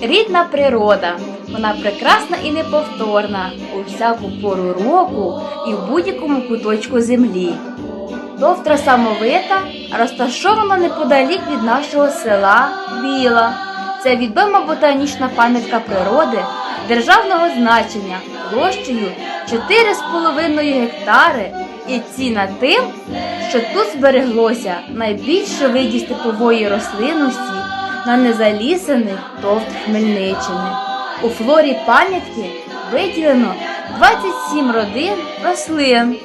Рідна природа, вона прекрасна і неповторна у всяку пору року і в будь-якому куточку землі. Товтра самовита розташована неподалік від нашого села Біла. Це відома ботанічна пам'ятка природи державного значення площею 4,5 гектари і ціна тим, що тут збереглося найбільше видів степової рослинності на незалісаний товт Хмельниччини. У флорі пам'ятки виділено 27 родин рослин.